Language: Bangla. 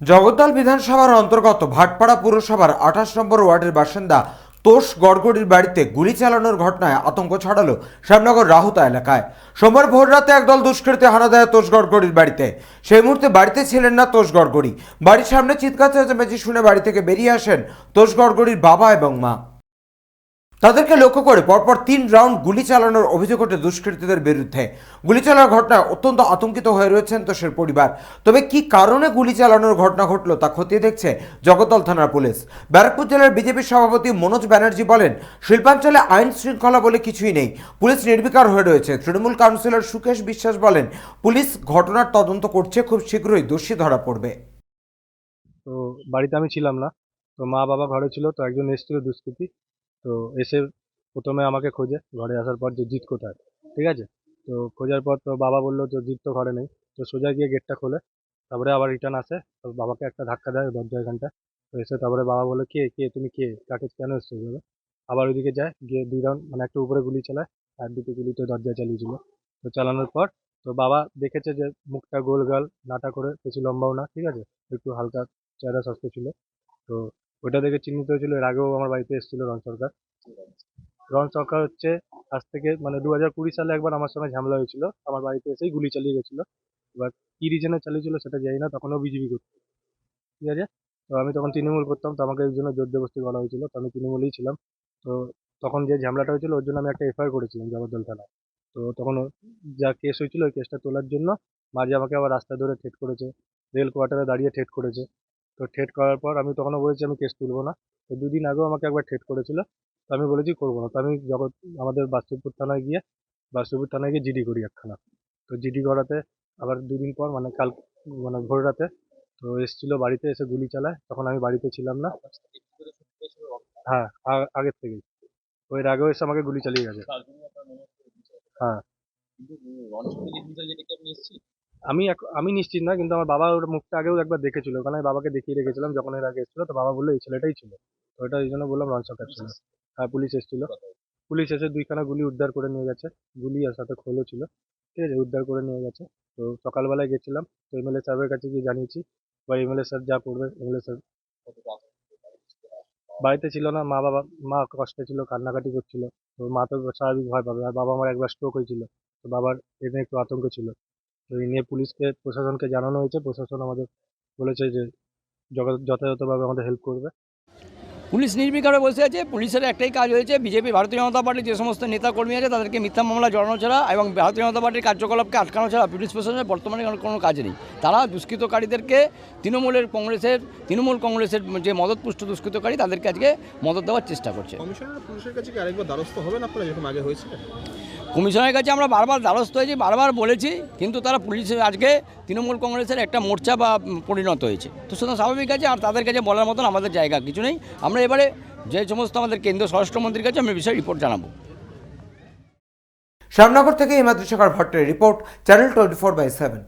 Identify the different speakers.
Speaker 1: জগদ্দল বিধানসভার অন্তর্গত ভাটপাড়া পুরসভার আঠাশ নম্বর ওয়ার্ডের বাসিন্দা তোষ গড়গড়ির বাড়িতে গুলি চালানোর ঘটনায় আতঙ্ক ছড়ালো শ্যামনগর রাহুতা এলাকায়। সোমবার ভোররাতে একদল দুষ্কৃতী হানা দেয় তোষ গড়গড়ির বাড়িতে। সেই মুহূর্তে বাড়িতে ছিলেন না তোষ গড়গড়ি। বাড়ির সামনে চিৎকার চেঁচামেচি শুনে বাড়ি থেকে বেরিয়ে আসেন তোষ গড়গড়ির বাবা এবং মা। তাদেরকে লক্ষ্য করে পরপর তিন রাউন্ড গুলি চালানোর অভিযোগ ওঠে দুষ্কৃতীদের বিরুদ্ধে। গুলি চালানোর ঘটনায় অত্যন্ত আতঙ্কিত হয়ে রয়েছেন তোষের পরিবার। তবে কি কারণে গুলি চালানোর ঘটনা ঘটলো তা খতিয়ে দেখছে জগদ্দল থানার পুলিশ। ব্যারাকপুর জেলার বিজেপির সভাপতি মনোজ ব্যানার্জি বলেন, শিল্পাঞ্চলে আইন শৃঙ্খলা বলে কিছুই নেই। পুলিশ নির্বিকার হয়ে রয়েছে। তৃণমূল কাউন্সিলর সুকেশ বিশ্বাস বলেন, পুলিশ ঘটনার তদন্ত করছে খুব শীঘ্রই, দোষী ধরা পড়বে।
Speaker 2: তো বাড়িতে আমি ছিলাম না। তো মা বাবা ঘরে ছিল, তো একজন এসেছিল দুষ্কৃতী। তো এসে প্রথমে আমাকে খোঁজে, ঘরে আসার পর যে জিৎ কোথায়, ঠিক আছে? তো খোঁজার পর তো বাবা বলল তো জিৎ তো ঘরে নেই, তো সোজা গিয়ে গেটটা খোলে, তারপরে আবার রিটার্ন আসে তো বাবাকে একটা ধাক্কা দেয় দরজা এখানটা, তো এসে তারপরে বাবা বলে কে কে, তুমি কে? কাকে কেন এসছো? এভাবে আবার ওইদিকে যায়, গিয়ে দুই রাউন্ড মানে একটা উপরে গুলি চালায়, আর দুটো গুলি তো দরজায় চালিয়েছিল। তো চালানোর পর তো বাবা দেখেছে যে মুখটা গোল গাল নাটা করে, বেশি লম্বাও না, ঠিক আছে? একটু হালকা চেহারা স্বাস্থ্য ছিল। তো ওটা দেখে চিহ্নিত হয়েছিল, এর আগেও আমার বাড়িতে এসেছিল রন সরকার। রন সরকার হচ্ছে আজ থেকে মানে দু হাজার কুড়ি সালে একবার আমার সঙ্গে ঝামেলা হয়েছিল। আমার বাড়িতে এসেই গুলি চালিয়ে গেছিল। এবার কি রিজনে চালিয়েছিল সেটা জানি না, তখনও বিজেপি করতো ঠিক আছে? তো আমি তখন তৃণমূল করতাম, তো আমাকে এই জন্য জোর জবরদস্তি করা হয়েছিল, তো আমি তৃণমূলেই ছিলাম। তো তখন যে ঝামেলাটা হয়েছিল, ওর জন্য আমি একটা এফআইআর করেছিলাম জগদ্দল থানায়। তো তখন যা কেস হয়েছিল, ওই কেসটা তোলার জন্য মাঝে আমাকে আবার রাস্তা ধরে ঠেট করেছে রেল কোয়ার্টারে দাঁড়িয়ে ঠেট করেছে। তো ঠেট করার পর আমি তখনও বলেছি আমি কেস তুলবো না। তো দুদিন আগেও আমাকে একবার ঠেট করেছিল। তো আমি বলেছি করব না। তো আমি জগৎ আমাদের বাস্তুপুর থানায় গিয়ে বাস্তুপুর থানায় গিয়ে জিডি করি একখানা। তো জিডি করাতে আবার দুদিন পর মানে কাল মানে ভোর রাতে, তো এসেছিল বাড়িতে, এসে গুলি চালায়। তখন আমি বাড়িতে ছিলাম না। হ্যাঁ আগের থেকেই। তো এর আগেও এসে আমাকে গুলি চালিয়ে গেছে। হ্যাঁ। আমি আমি নিশ্চিত না কিন্তু আমার বাবা ওর মুখটা আগেও একবার দেখেছিল। ওখানে আমি বাবাকে দেখিয়ে রেখেছিলাম যখন এর আগে এসেছিল তো বাবা বলল এই ছেলেটাই ছিল। তো ওটা এই জন্য বললাম রন সরকার ছিল হ্যাঁ পুলিশ এসেছিল। পুলিশ এসে দুইখানা গুলি উদ্ধার করে নিয়ে গেছে। গুলি আর সাথে খোলও ছিল। ঠিক আছে উদ্ধার করে নিয়ে গেছে। তো সকালবেলায় গেছিলাম তো এমএলএ সাহেবের কাছে গিয়ে জানিয়েছি বা এমএলএ স্যার যা করবে এমএলএ স্যার বাড়িতে ছিল না মা বাবা মা কষ্টে ছিল কান্নাকাটি করছিল। তো মা তো স্বাভাবিক ভয় পাবে। আর বাবা আমার একবার স্ট্রোক হয়েছিল। তো বাবার এটা একটু আতঙ্ক ছিল। তো এই নিয়ে পুলিশকে প্রশাসনকে জানানো হয়েছে। প্রশাসন আমাদের বলেছে যে যথাযথভাবে আমাদের হেল্প করবে।
Speaker 3: পুলিশ নির্বিকারে বসে আছে। পুলিশের একটাই কাজ হয়েছে বিজেপি ভারতীয় জনতা পার্টির যে সমস্ত নেতা কর্মী আছে তাদেরকে মিথ্যা মামলা জড়ানো ছাড়া এবং ভারতীয় জনতা পার্টির কার্যকলাপকে আটকানো ছাড়া পুলিশ প্রশাসনের বর্তমানে কোনো- কোনো কাজ নেই। তারা দুষ্কৃতকারীদেরকে তৃণমূলের কংগ্রেসের তৃণমূল কংগ্রেসের যে মদতপুষ্ট দুষ্কৃতকারী তাদেরকে আজকে মদত দেওয়ার চেষ্টা করছে।
Speaker 4: কমিশনার পুলিশের কাছে কি আরেকবার দ্বারস্থ হবেন আপনারা যেরকম আগে হয়েছিল?
Speaker 3: কমিশনের কাছে আমরা বারবার দ্বারস্থ হয়েছি, বারবার বলেছি, কিন্তু তারা পুলিশের আজকে তৃণমূল কংগ্রেসের একটা মোর্চা বা পরিণত হয়েছে। তো সুতরাং স্বাভাবিক আছে, আর তাদের কাছে বলার মতন আমাদের জায়গা কিছু নেই। আমরা এবারে যে সমস্ত আমাদের কেন্দ্রীয় স্বরাষ্ট্রমন্ত্রীর কাছে আমি বিষয়ে রিপোর্ট জানাব।
Speaker 1: শ্যামনগর থেকে Himadri Shekhar ভট্টের report channel twenty four by seven